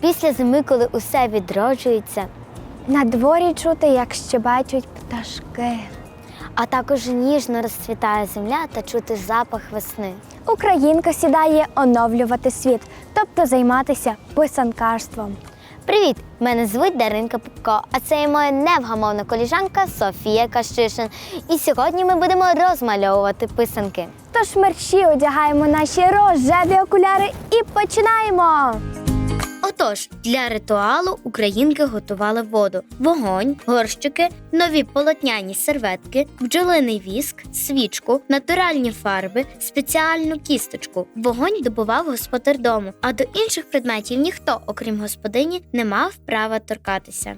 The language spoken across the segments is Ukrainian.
Після зими, коли усе відроджується, На дворі чути, як щебечуть пташки. а також ніжно розцвітає земля та чути запах весни. Українка сідає оновлювати світ, тобто займатися писанкарством. Привіт! Мене звуть Даринка Пупко, а це є моя невгамовна коліжанка Софія Кащишин. І сьогодні ми будемо розмальовувати писанки. Тож мерщі одягаємо наші рожеві окуляри і починаємо. Отож, для ритуалу українки готували воду, вогонь, горщики, нові полотняні серветки, бджолиний віск, свічку, натуральні фарби, спеціальну кісточку. Вогонь добував господар дому, а до інших предметів ніхто, окрім господині, не мав права торкатися.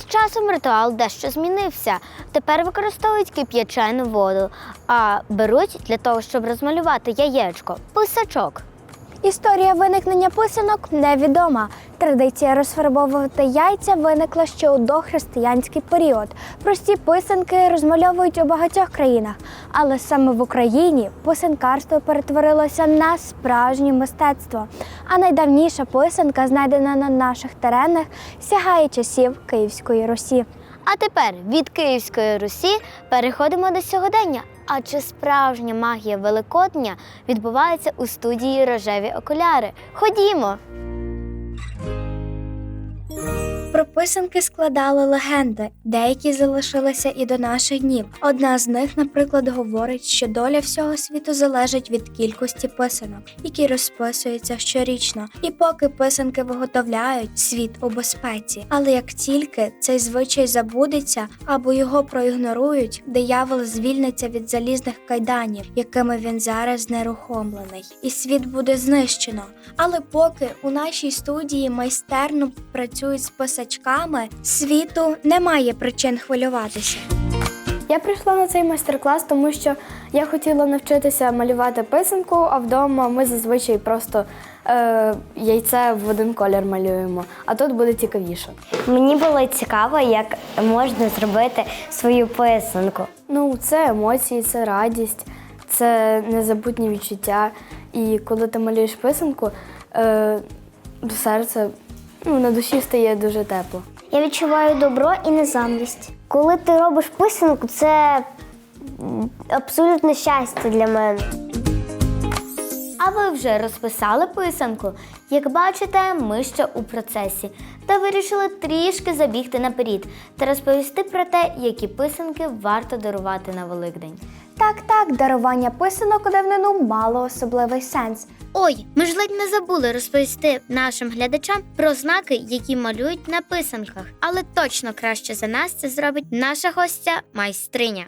З часом ритуал дещо змінився. Тепер використовують кип'ячену воду, а беруть для того, щоб розмалювати яєчко, писачок. Історія виникнення писанок невідома. Традиція розфарбовувати яйця виникла ще у дохристиянський період. Прості писанки розмальовують у багатьох країнах, але саме в Україні писанкарство перетворилося на справжнє мистецтво. А найдавніша писанка, знайдена на наших теренах, сягає часів Київської Русі. А тепер від Київської Русі переходимо до сьогодення. Адже справжня магія Великодня відбувається у студії рожеві окуляри. Ходімо! Писанки складали легенди, деякі залишилися і до наших днів. Одна з них, наприклад, говорить, що доля всього світу залежить від кількості писанок, які розписуються щорічно. І поки писанки виготовляють світ у безпеці. Але як тільки цей звичай забудеться або його проігнорують, диявол звільниться від залізних кайданів, якими він зараз знерухомлений, і світ буде знищено. Але поки у нашій студії майстерно працюють з писачками, світу немає причин хвилюватися. Я прийшла на цей майстер-клас, тому що я хотіла навчитися малювати писанку, а вдома ми зазвичай просто е, яйце в один колір малюємо, а тут буде цікавіше. Мені було цікаво, як можна зробити свою писанку. Ну, це емоції, це радість, це незабутні відчуття. І коли ти малюєш писанку, е, серце ну, на душі стає дуже тепло. Я відчуваю добро і незамність. Коли ти робиш писанку, це абсолютне щастя для мене. А ви вже розписали писанку? Як бачите, ми ще у процесі та вирішили трішки забігти наперед та розповісти про те, які писанки варто дарувати на Великдень. Так, так, дарування писанок у давнину мало особливий сенс. Ой, ми ж ледь не забули розповісти нашим глядачам про знаки, які малюють на писанках. Але точно краще за нас це зробить наша гостя майстриня.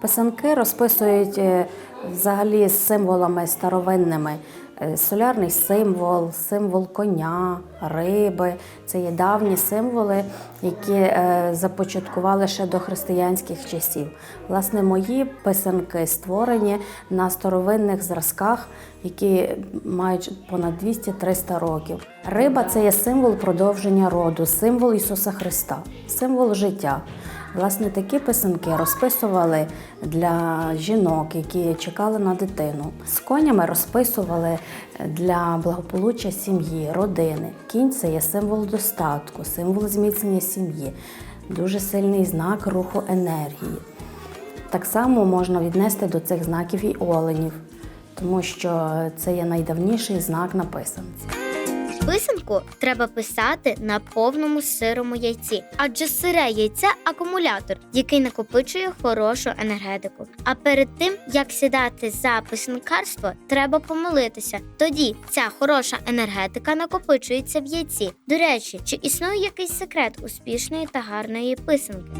Писанки розписують е, взагалі з символами старовинними. Е, Солярний символ, символ коня, риби це є давні символи, які е, започаткували ще до християнських часів. Власне, мої писанки створені на старовинних зразках, які мають понад 200-300 років. Риба це є символ продовження роду, символ Ісуса Христа, символ життя. Власне, такі писанки розписували для жінок, які чекали на дитину. З конями розписували для благополуччя сім'ї, родини. Кінь це є символ достатку, символ зміцнення сім'ї, дуже сильний знак руху енергії. Так само можна віднести до цих знаків і оленів, тому що це є найдавніший знак на писанці. Писанку треба писати на повному сирому яйці, адже сире яйце акумулятор, який накопичує хорошу енергетику. А перед тим як сідати за писанкарство, треба помолитися. Тоді ця хороша енергетика накопичується в яйці. До речі, чи існує якийсь секрет успішної та гарної писанки?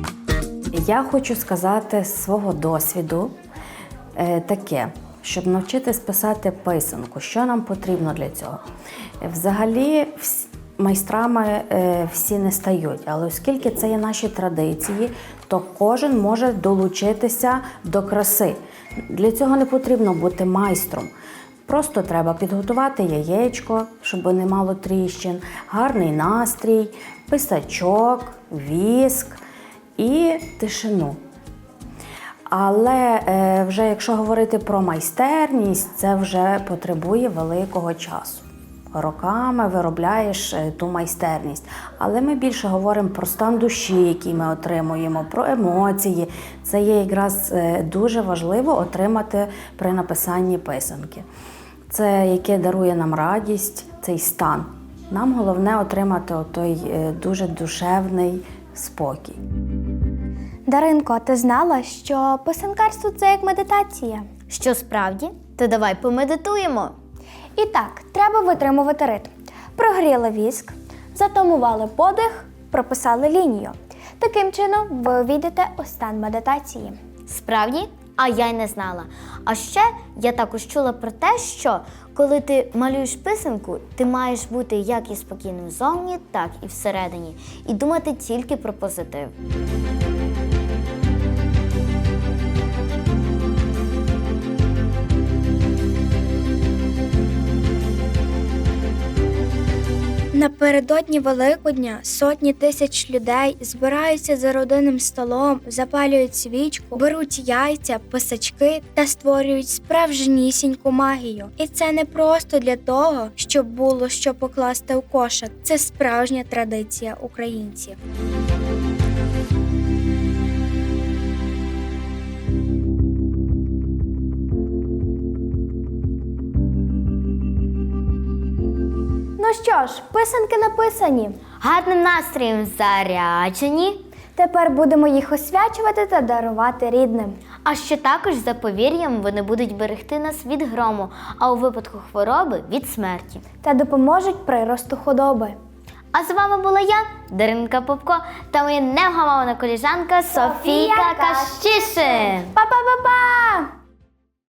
Я хочу сказати з свого досвіду е, таке, щоб навчитись писати писанку, що нам потрібно для цього. Взагалі, майстрами е, всі не стають, але оскільки це є наші традиції, то кожен може долучитися до краси. Для цього не потрібно бути майстром. Просто треба підготувати яєчко, щоб не мало тріщин, гарний настрій, писачок, віск і тишину. Але е, вже якщо говорити про майстерність, це вже потребує великого часу. роками виробляєш е, ту майстерність. Але ми більше говоримо про стан душі, який ми отримуємо, про емоції. Це є якраз е, дуже важливо отримати при написанні писанки. Це яке дарує нам радість, цей стан. Нам головне отримати той дуже душевний спокій. Даринко, а ти знала, що писанкарство це як медитація? Що справді? То давай помедитуємо. І так, треба витримувати ритм. Прогріли віск, затамували подих, прописали лінію. Таким чином, ви увійдете у стан медитації. Справді? А я й не знала. А ще я також чула про те, що коли ти малюєш писанку, ти маєш бути як і спокійним зовні, так і всередині, і думати тільки про позитив. Напередодні Великодня сотні тисяч людей збираються за родинним столом, запалюють свічку, беруть яйця, писачки та створюють справжнісіньку магію. І це не просто для того, щоб було що покласти у кошик. Це справжня традиція українців. Ну що ж, писанки написані. Гарним настроєм заряджені, Тепер будемо їх освячувати та дарувати рідним. а ще також за повір'ям вони будуть берегти нас від грому, а у випадку хвороби від смерті. та допоможуть приросту худоби. А з вами була я, Даринка Попко, та моя невгамовна коліжанка Софійка Кащишин. Па-па-па-па!